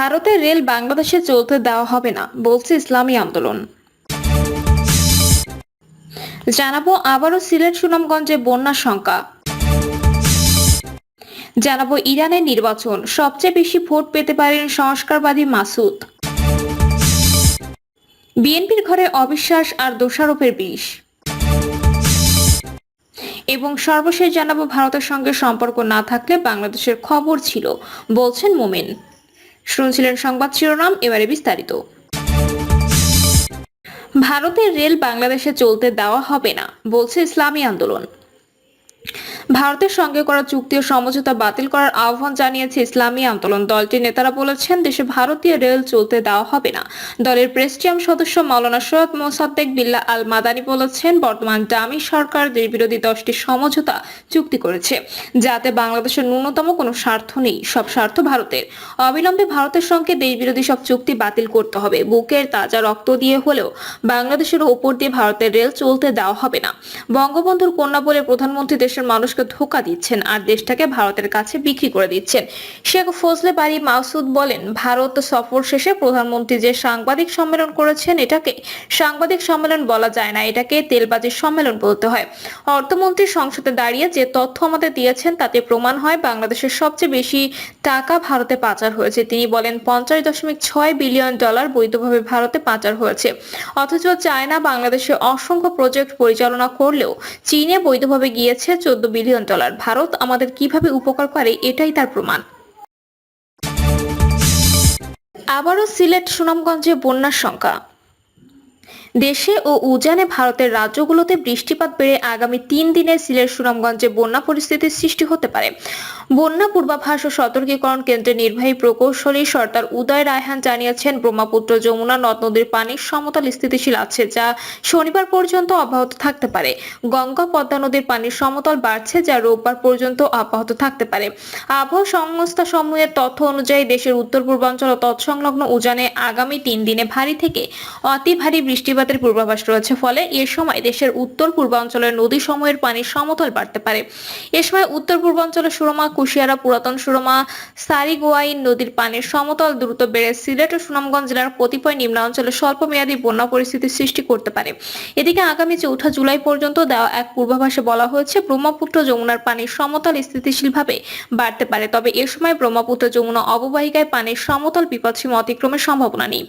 ভারতের রেল বাংলাদেশে চলতে দেওয়া হবে না, বলছে ইসলামী আন্দোলন। জানাব আবারও সিলেট সুনামগঞ্জে বন্যার শঙ্কা জানাব ইরানের নির্বাচন, সবচেয়ে বেশি ভোট পেতে পারেন সংস্কারবাদী মাসুদ। বিএনপির ঘরে অবিশ্বাস আর দোষারোপের বিষ। এবং সর্বশেষ জানাব ভারতের সঙ্গে সম্পর্ক না থাকলে বাংলাদেশের খবর ছিল, বলছেন মোমেন। শুনছিলেন সংবাদ শিরোনাম, এবারে বিস্তারিত। ভারতের রেল বাংলাদেশে চলতে দেওয়া হবে না, বলছে ইসলামী আন্দোলন। ভারতের সঙ্গে করা চুক্তি ও সমঝোতা বাতিল করার আহ্বান জানিয়েছে ইসলামী আন্দোলন। দলটির নেতারা বলেছেন, দেশে ভারতীয় রেল চলতে দেওয়া হবে না। দলের প্রেসিডিয়াম সদস্য মাওলানা সৈয়দ মোসাদ্দেক বিল্লাহ আল মাদানি বলেছেন, বর্তমান দামি সরকার দেশ বিরোধী দশটি সমঝোতা চুক্তি করেছে, যাতে বাংলাদেশের ন্যূনতম কোনো স্বার্থ নেই, সব স্বার্থ ভারতের। অবিলম্বে ভারতের সঙ্গে দেশ বিরোধী সব চুক্তি বাতিল করতে হবে। বুকের তাজা রক্ত দিয়ে হলেও বাংলাদেশের ওপর দিয়ে ভারতের রেল চলতে দেওয়া হবে না। বঙ্গবন্ধুর কন্যা বলে প্রধানমন্ত্রী দেশের মানুষকে ধোকা দিচ্ছেন আর দেশটাকে ভারতের কাছে বিক্রি করে দিচ্ছেন। শেখ ফজলে বাড়ি মাসুদ বলেন, ভারত সফর শেষে প্রধানমন্ত্রী যে সাংবাদিক সম্মেলন করেছেন, এটাকে সাংবাদিক সম্মেলন বলা যায় না, এটাকে তেলবাজির সম্মেলন বলতে হয়। অর্থমন্ত্রী সংসদে দাঁড়িয়ে যে তথ্য আমাদের দিয়েছেন, তাতে প্রমাণ হয় বাংলাদেশের সবচেয়ে বেশি টাকা ভারতে পাচার হয়েছে। তিনি বলেন, পঞ্চাশ দশমিক ছয় বিলিয়ন ডলার বৈধভাবে ভারতে পাচার হয়েছে। অথচ চায়না বাংলাদেশে অসংখ্য প্রজেক্ট পরিচালনা করলেও চীনে বৈধভাবে গিয়েছে চোদ্দ বিলিয়ন ডলার। ভারত আমাদের কীভাবে উপকার করে, এটাই তার প্রমাণ। আবারও সিলেট সুনামগঞ্জে বন্যার সংখ্যা দেশে ও উজানে ভারতের রাজ্যগুলোতে বৃষ্টিপাত বেড়ে আগামী তিন দিনে সিলেট সুনামগঞ্জে বন্যা পরিস্থিতির সৃষ্টি হতে পারে। বন্যা পূর্বাভাস ও সতর্কীকরণ কেন্দ্রের নির্বাহী প্রকৌশলী সর্দার উদয় রায়হান জানিয়েছেন, ব্রহ্মপুত্র, যমুনা, নদ নদীর পানির সমতল স্থিতিশীল আছে, যা শনিবার পর্যন্ত অব্যাহত থাকতে পারে। গঙ্গা, পদ্মা নদীর পানির সমতল বাড়ছে, যা রোববার পর্যন্ত অব্যাহত থাকতে পারে। আবহাওয়া সংস্থা সমূহের তথ্য অনুযায়ী দেশের উত্তর পূর্বাঞ্চল ও তৎসংলগ্ন উজানে আগামী তিন দিনে ভারী থেকে অতি ভারী বৃষ্টিপাতের পূর্বাভাস রয়েছে, ফলে এ সময় দেশের উত্তর পূর্বাঞ্চলের নদী সমূহের পানির সমতল বাড়তে পারে। এ সময় উত্তর পূর্বাঞ্চলের সুরমা, কুশিয়ারা, পুরাতন সুরমা, সারিগোয়াইন নদীর পানির সমতল দ্রুত বেড়ে সিলেট ও সুনামগঞ্জ জেলার কতিপয় নিম্নাঞ্চলে স্বল্প মেয়াদী বন্যা পরিস্থিতির সৃষ্টি করতে পারে। এদিকে আগামী চৌঠা জুলাই পর্যন্ত দেওয়া এক পূর্বাভাসে বলা হয়েছে, ব্রহ্মপুত্র যমুনার পানির সমতল স্থিতিশীলভাবে বাড়তে পারে। তবে এ সময় ব্রহ্মপুত্র যমুনা অববাহিকায় পানির সমতল বিপদসীমা অতিক্রমের সম্ভাবনা নেই।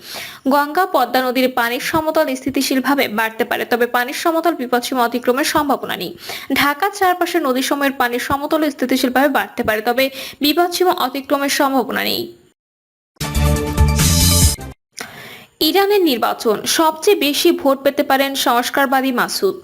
গঙ্গা, পদ্মা নদীর পানির সমতল স্থিতিশীলভাবে বাড়তে পারে, তবে পানির সমতল বিপদসীমা অতিক্রমের সম্ভাবনা নেই। ঢাকার চারপাশে নদী সময়ের পানির সমতল স্থিতিশীলভাবে বাড়তে পারে, তবে বিপদসীমা অতিক্রমের সম্ভাবনা নেই। ইরানের নির্বাচন, সবচেয়ে বেশি ভোট পেতে পারেন সংস্কারবাদী মাসুদ।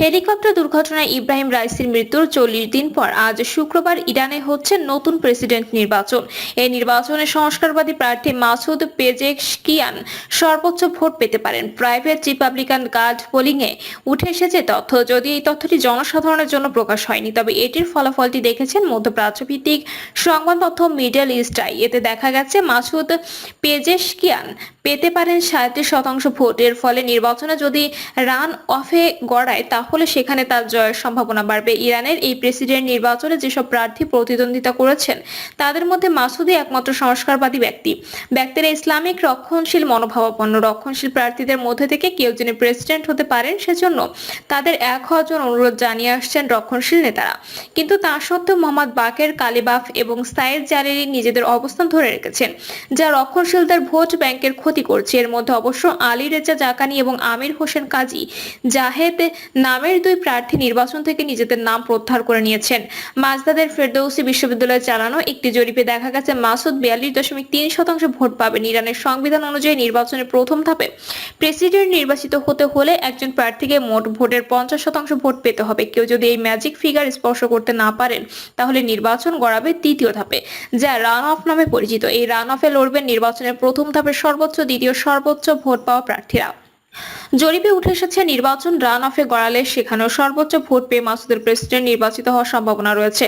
হেলিকপ্টার দুর্ঘটনায় ইব্রাহিম রাইসির মৃত্যুর চল্লিশ দিন পর আজ শুক্রবার ইরানে হচ্ছে নতুন প্রেসিডেন্ট নির্বাচন। এই নির্বাচনে সংস্কারবাদী প্রার্থী মাসুদ পেজেশকিয়ান সর্বোচ্চ ভোট পেতে পারেন। প্রাইভেট রিপাবলিকান গার্ড পোলিংয়ে উঠে এসেছে তথ্য। যদি এই তথ্যটি জনসাধারণের জন্য প্রকাশ হয়নি, তবে এটির ফলাফলটি দেখেছেন মধ্যপ্রাচ্য ভিত্তিক সংবাদ তথ্য মিডল ইস্ট আই এতে দেখা গেছে, মাসুদ পেজেশকিয়ান পেতে পারেন সাঁত্রিশ শতাংশ ভোট এর ফলে নির্বাচনে যদি রান অফে গড়ায়, তাহলে সেখানে তার জয়ের সম্ভাবনা বাড়বে। ইরানের এই প্রেসিডেন্ট নির্বাচনে যেসব প্রার্থী প্রতিদ্বন্দ্বিতা করেছেন, তাদের মধ্যে মাসুদি একমাত্র সংস্কারবাদী ব্যক্তি। ব্যক্তিরা ইসলামিক রক্ষণশীল মনোভাবাপন্ন, রক্ষণশীল প্রার্থীদের মধ্যে থেকে কেউ যিনি প্রেসিডেন্ট হতে পারেন, সেজন্য তাদের এক হওয়ার জন্য অনুরোধ জানিয়ে আসছেন রক্ষণশীল নেতারা। কিন্তু তা সত্ত্বেও মোহাম্মদ বাকের, কালিবাফ এবং সাইদ জালেরি নিজেদের অবস্থান ধরে রেখেছেন, যা রক্ষণশীলদের ভোট ব্যাংকের ক্ষতি করছে। এর মধ্যে অবশ্য আলী রেজা জাকানি এবং আমির হোসেন কাজী জাহেদ নামের দুই প্রার্থী নির্বাচন থেকে নিজেদের নাম প্রত্যাহার করে নিয়েছেন। মাজদাদের ফেরদৌসি বিশ্ববিদ্যালয়ে চালানো একটি জরিপে দেখা গেছে, মাসুদ বিয়াল্লিশ দশমিক তিন শতাংশ ভোট পাবেন ইরানের সংবিধান অনুযায়ী নির্বাচনের প্রথম ধাপে প্রেসিডেন্ট নির্বাচিত হতে হলে একজন প্রার্থীকে মোট ভোটের পঞ্চাশ শতাংশ ভোট পেতে হবে। কেউ যদি এই ম্যাজিক ফিগার স্পর্শ করতে না পারেন, তাহলে নির্বাচন গড়াবে তৃতীয় ধাপে, যা রান অফ নামে পরিচিত। এই রান অফে লড়বেন নির্বাচনের প্রথম ধাপের সর্বোচ্চ দ্বিতীয় সর্বোচ্চ ভোট পাওয়া প্রার্থীরা জরিপে উঠে এসেছে, নির্বাচন রান অফে গড়ালে সেখানেও সর্বোচ্চ ভোট পেয়ে মাসুদের প্রেসিডেন্ট নির্বাচিত হওয়ার সম্ভাবনা রয়েছে।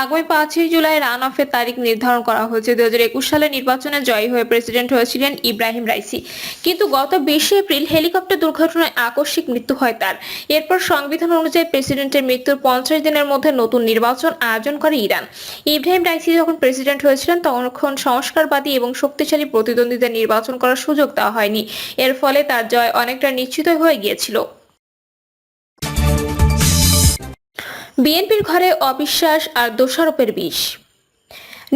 আগামী পাঁচই জুলাই রান অফের তারিখ নির্ধারণ করা হয়েছে। দুই হাজার একুশ সালে নির্বাচনে জয়ী হয়ে প্রেসিডেন্ট হয়েছিলেন ইব্রাহিম রাইসি। কিন্তু গত বিশে এপ্রিল হেলিকপ্টার দুর্ঘটনায় আকস্মিক মৃত্যু হয় তার। এরপর সংবিধান অনুযায়ী প্রেসিডেন্টের মৃত্যুর পঞ্চাশ দিনের মধ্যে নতুন নির্বাচন আয়োজন করে ইরান। ইব্রাহিম রাইসি যখন প্রেসিডেন্ট হয়েছিলেন, তখন সংস্কারবাদী এবং শক্তিশালী প্রতিদ্বন্দ্বীদের নির্বাচন করার সুযোগ দেওয়া হয়নি। এর ফলে তার জয় অনেকটা নিশ্চিত হয়ে গিয়েছিল। বিএনপির ঘরে অবিশ্বাস আর দোষারোপের বিষ।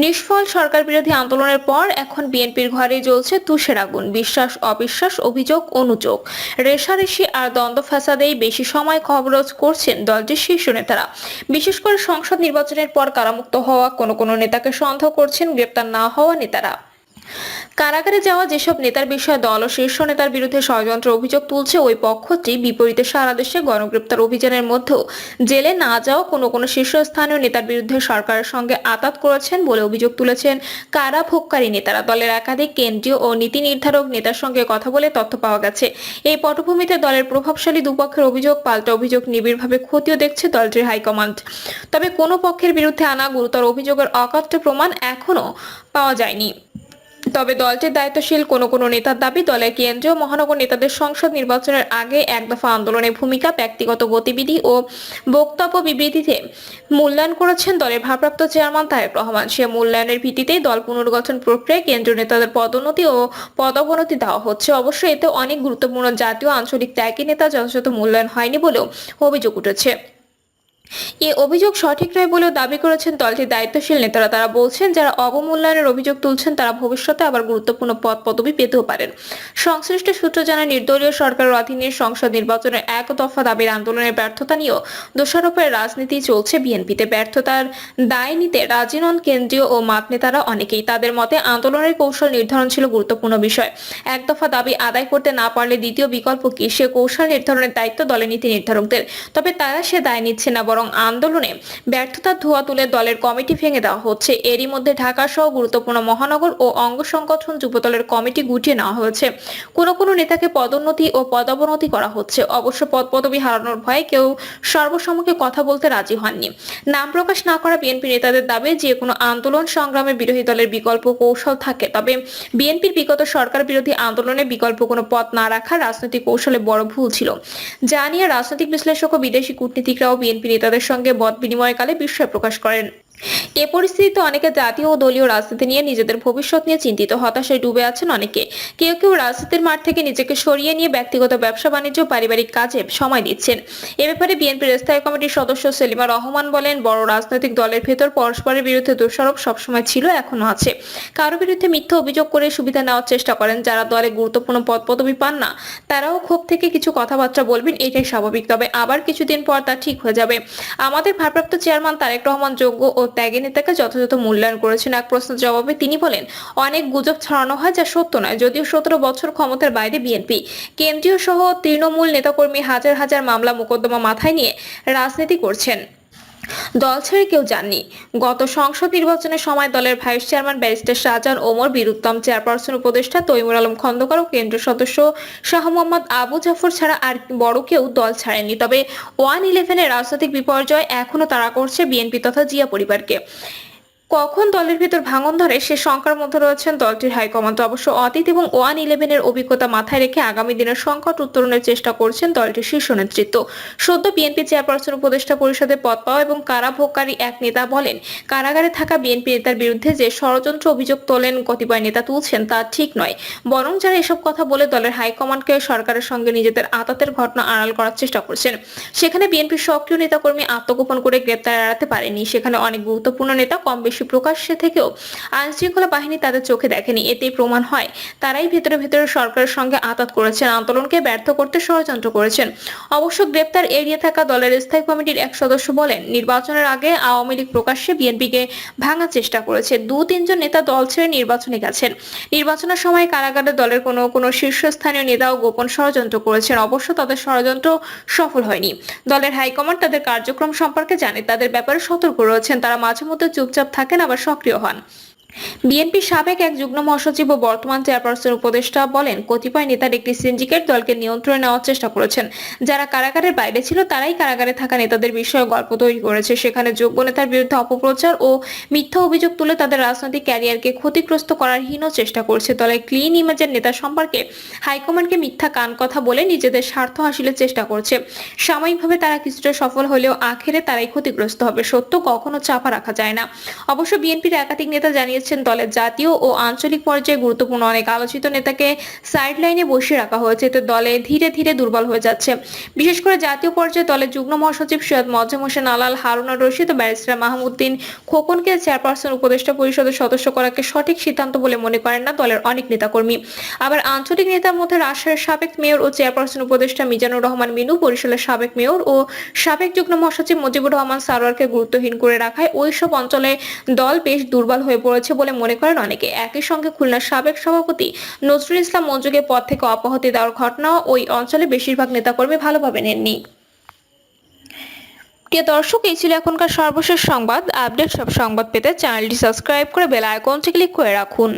নিষ্ফল সরকার বিরোধী আন্দোলনের পর এখন বিএনপির ঘরে জ্বলছে তুষের আগুন, বিশ্বাস, অবিশ্বাস, অভিযোগ, অনুযোগ। রেশারেশি আর দ্বন্দ্ব ফ্যাসাদেই বেশি সময় খবরজ করছেন দলটির শীর্ষ নেতারা। বিশেষ করে সংসদ নির্বাচনের পর কারামুক্ত হওয়া কোনো কোনো নেতাকে সন্দেহ করছেন, গ্রেপ্তার না হওয়া নেতারা। কারাগারে যাওয়া যেসব নেতার বিষয়ে দল ও শীর্ষ নেতার বিরুদ্ধে ষড়যন্ত্র অভিযোগ তুলছে, ওই পক্ষটি বিপরীতে সারা দেশে গণগ্রেপ্তার অভিযানের মধ্যেও জেলে না যাওয়া কোনো কোনো শীর্ষস্থানীয় নেতার বিরুদ্ধে সরকারের সঙ্গে আতাত করেছেন বলে অভিযোগ তুলেছেন কারা ভোগকারী নেতারা। দলের একাধিক কেন্দ্রীয় ও নীতি নির্ধারক নেতার সঙ্গে কথা বলে তথ্য পাওয়া গেছে। এই পটভূমিতে দলের প্রভাবশালী দুপক্ষের অভিযোগ, পাল্টা অভিযোগ নিবিড়ভাবে ক্ষতিও দেখছে দলটির হাইকমান্ড। তবে কোনো পক্ষের বিরুদ্ধে আনা গুরুতর অভিযোগের অকাট্য প্রমাণ এখনও পাওয়া যায়নি। তবে দলটির দায়িত্বশীল কোনো কোনো নেতার দাবি, দলের কেন্দ্রীয় মহানগর নেতাদের সংসদ নির্বাচনের আগে এক দফা আন্দোলনের ভূমিকা, ব্যক্তিগত গতিবিধি ও বক্তব্য বিবৃতিতে মূল্যায়ন করেছেন দলের ভারপ্রাপ্ত চেয়ারম্যান তারেক রহমান। সে মূল্যায়নের ভিত্তিতেই দল পুনর্গঠন প্রক্রিয়ায় কেন্দ্রীয় নেতাদের পদোন্নতি ও পদবনতি দেওয়া হচ্ছে। অবশ্য এতে অনেক গুরুত্বপূর্ণ জাতীয় আঞ্চলিক ত্যাগী নেতা যথাযথ মূল্যায়ন হয়নি বলেও অভিযোগ উঠেছে। এ অভিযোগ সঠিক নয় বলেও দাবি করেছেন দলটির দায়িত্বশীল নেতারা। তারা বলছেন, যারা অবমূল্যায়নের অভিযোগ তুলছেন, তারা ভবিষ্যতে আবার গুরুত্বপূর্ণ পদ পদবি পেতেও পারেন। সংশ্লিষ্ট সূত্র জানায়, নির্দলীয় সরকারের অধীনে সংসদ নির্বাচনের এক দফা দাবির আন্দোলনের ব্যর্থতা নিয়েও দোষারোপের রাজনীতি চলছে বিএনপিতে। ব্যর্থতার দায় নিতে রাজি নন কেন্দ্রীয় ও মাত নেতারা অনেকেই। তাদের মতে, আন্দোলনের কৌশল নির্ধারণ ছিল গুরুত্বপূর্ণ বিষয়। এক দফা দাবি আদায় করতে না পারলে দ্বিতীয় বিকল্প কি? সে কৌশল নির্ধারণের দায়িত্ব দলের নীতি নির্ধারকদের। তবে তারা সে দায় নিচ্ছে না, বরং আন্দোলনে ব্যর্থতার ধোয়া তুলে দলের কমিটি ভেঙে দেওয়া হচ্ছে। এরই মধ্যে ঢাকা সহ গুরুত্বপূর্ণ মহানগর ও অঙ্গ সংগঠন যুবদলের কমিটি গুটিয়ে নেওয়া হয়েছে। কোনো কোনো নেতাকে পদোন্নতি ও পদবনতি করা হচ্ছে। অবশ্য পদ পদবি হারানোর ভয়ে কেউ সর্বসম্মুখে কথা বলতে রাজি হননি। নাম প্রকাশ না করা বিএনপি নেতাদের দাবি যে কোনো আন্দোলন সংগ্রামে বিরোধী দলের বিকল্প কৌশল থাকে। তবে বিএনপির বিগত সরকার বিরোধী আন্দোলনে বিকল্প কোনো পথ না রাখা রাজনৈতিক কৌশলে বড় ভুল ছিল। যা নিয়ে রাজনৈতিক বিশ্লেষক ও বিদেশি কূটনীতিকরাও বিএনপি নেতাদের সঙ্গে মত বিনিময়কালে বিস্ময় প্রকাশ করেন। এ পরিস্থিতিতে অনেকে জাতীয় ও দলীয় রাজনীতি নিয়ে নিজেদের ভবিষ্যৎ নিয়ে চিন্তিত, হতাশায় ডুবে আছেন অনেকে। কেউ কেউ রাজনীতির মাঠ থেকে নিজেকে সরিয়ে নিয়ে ব্যক্তিগত ব্যবসা, বাণিজ্য, পারিবারিক কাজে সময় দিচ্ছেন। এ ব্যাপারে বিএনপির স্থায়ী কমিটির সদস্য সেলিমা রহমান বলেন, বড় রাজনৈতিক দলের ভেতর পরস্পরের বিরুদ্ধে দোষারোপ সবসময় ছিল, এখনও আছে। কারও বিরুদ্ধে মিথ্যা অভিযোগ করে সুবিধা নেওয়ার চেষ্টা করেন যারা দলে গুরুত্বপূর্ণ পদ পদবি পান না। তারাও ক্ষোভ থেকে কিছু কথাবার্তা বলবেন, এটাই স্বাভাবিক। তবে আবার কিছুদিন পর তা ঠিক হয়ে যাবে। আমাদের ভারপ্রাপ্ত চেয়ারম্যান তারেক রহমান যোগ্য ও ত্যাগী নেতাকে যথাযথ মূল্যায়ন করেছেন এক প্রশ্নের জবাবে তিনি বলেন, অনেক গুজব ছড়ানো হয় যা সত্য নয়, যদিও সতেরো বছর ক্ষমতার বাইরে বিএনপি। কেন্দ্রীয় সহ তৃণমূল নেতাকর্মী হাজার হাজার মামলা মোকদ্দমা মাথায় নিয়ে রাজনীতি করছেন। দল ছেড়ে কেউ যাননি। গত সংসদ নির্বাচনের সময় দলের vice chairman barrister Shahjahan Omar Bir Uttom chairperson উপদেষ্টা তৈমুর আলম খন্দকার ও কেন্দ্রীয় সদস্য শাহ মোহাম্মদ আবু জাফর ছাড়া আর বড় কেউ দল ছাড়েনি তবে ওয়ান ইলেভেনের রাজনৈতিক বিপর্যয় এখনও তারা করছে বিএনপি তথা জিয়া পরিবারকে। কখন দলের ভিতর ভাঙন ধরে সে শঙ্কার মধ্যে রয়েছেন দলটির হাইকমান্ড। অবশ্য অতীত এবং ওয়ান ইলেভেনের অভিজ্ঞতা মাথায় রেখে আগামী দিনের সংকট উত্তরণের চেষ্টা করছেন দলটির শীর্ষ নেতৃত্ব। সদ্য বিএনপি চেয়ারপারসন উপদেষ্টা পরিষদে পদ পাওয়া এবং কারাভোগকারী এক নেতা বলেন, কারাগারে থাকা বিএনপি নেতার বিরুদ্ধে যে ষড়যন্ত্র অভিযোগ তোলেন কতিপয় নেতা তুলছেন তা ঠিক নয়। বরং যারা এসব কথা বলে দলের হাইকমান্ডকে সরকারের সঙ্গে নিজেদের আতাতের ঘটনা আড়াল করার চেষ্টা করছেন। সেখানে বিএনপির সক্রিয় নেতাকর্মী আত্মগোপন করে গ্রেপ্তার এড়াতে পারেনি। সেখানে অনেক গুরুত্বপূর্ণ নেতা কম বেশি প্রকাশ্যে থেকেও আইন শৃঙ্খলা বাহিনী তাদের চোখে দেখেনি। এতে প্রমাণ হয়, তারাই ভেতরে ভেতরে সরকারের সঙ্গে আতাত করেছেন, আন্দোলনকে ব্যর্থ করতে ষড়যন্ত্র করেছেন। অবশ্য গ্রেপ্তার এড়িয়ে থাকা দলের স্থায়ী কমিটির এক সদস্য বলেন, নির্বাচনের আগে আওয়ামী লীগ প্রকাশ্যে বিএনপিকে ভাঙার চেষ্টা করেছে। দু তিনজন নেতা দল ছেড়ে নির্বাচনে গেছেন। নির্বাচনের সময় কারাগারে দলের কোনো কোনো শীর্ষস্থানীয় নেতাও গোপন ষড়যন্ত্র করেছেন। অবশ্য তাদের ষড়যন্ত্র সফল হয়নি। দলের হাইকমান্ড তাদের কার্যক্রম সম্পর্কে জানে, তাদের ব্যাপারে সতর্ক রয়েছেন। তারা মাঝে মধ্যে চুপচাপ থাকেন আবার সক্রিয় হন। বিএনপির সাবেক এক যুগ্ম মহাসচিব ও বর্তমান চেয়ারপারসন উপদেষ্টা বলেন, কতিপয় নেতার একটি সিন্ডিকেট দলকে নিয়ন্ত্রণে নেওয়ার চেষ্টা করেছেন। যারা কারাগারের বাইরে ছিল, তারাই কারাগারে থাকা নেতাদের বিষয়ে গল্প তৈরি করেছে। সেখানে যোগ্য নেতার বিরুদ্ধে অপপ্রচার ও মিথ্যা অভিযোগ তুলে তাদের রাজনৈতিক ক্যারিয়ারকে ক্ষতিগ্রস্ত করার হীন চেষ্টা করছে। দলের ক্লিন ইমেজের নেতা সম্পর্কে হাইকমান্ডকে মিথ্যা কান কথা বলে নিজেদের স্বার্থ হাসিলের চেষ্টা করছে। সাময়িকভাবে তারা কিছুটা সফল হলেও আখেরে তারাই ক্ষতিগ্রস্ত হবে। সত্য কখনো চাপা রাখা যায় না। অবশ্য বিএনপির একাধিক নেতা জানিয়েছেন দলের জাতীয় ও আঞ্চলিক পর্যায়ে গুরুত্বপূর্ণ অনেক আলোচিত নেতাকে সাইড লাইনে বসিয়ে রাখা হয়েছে। এতে দলে ধীরে ধীরে দুর্বল হয়ে যাচ্ছে। বিশেষ করে জাতীয় পর্যায়ে দলের যুগ্ম মহাসচিব সৈয়দ মজ্জেম হোসেন আলাল, হারুনা রশিদ ও ব্যারিস্টার মাহমুদ্দিন খোকনকে চেয়ারপারসন উপদেষ্টা, পরিষদের সদস্য করাকে সঠিক সিদ্ধান্ত বলে মনে করেন না দলের অনেক নেতাকর্মী। আবার আঞ্চলিক নেতার মধ্যে রাজশাহীর সাবেক মেয়র ও চেয়ারপারসন উপদেষ্টা মিজানুর রহমান মিনু, বরিশালের সাবেক মেয়র ও সাবেক যুগ্ম মহাসচিব মুজিবুর রহমান সারোয়ারকে গুরুত্বহীন করে রাখায় ওইসব অঞ্চলে দল বেশ দুর্বল হয়ে পড়েছে। বলে মনে করেন অনেকে। একই সঙ্গে খুলনার সাবেক সভাপতি নজরুল ইসলাম মঞ্জুকে পদ থেকে অব্যাহতি দেওয়ার ঘটনা ওই অঞ্চলে বেশিরভাগ নেতাকর্মী ভালোভাবে নেননি। প্রিয় দর্শক, এই ছিল এখনকার সর্বশেষ সংবাদ। আপডেট সব সংবাদ পেতে চ্যানেলটি সাবস্ক্রাইব করে বেল আইকনটি ক্লিক করে রাখুন।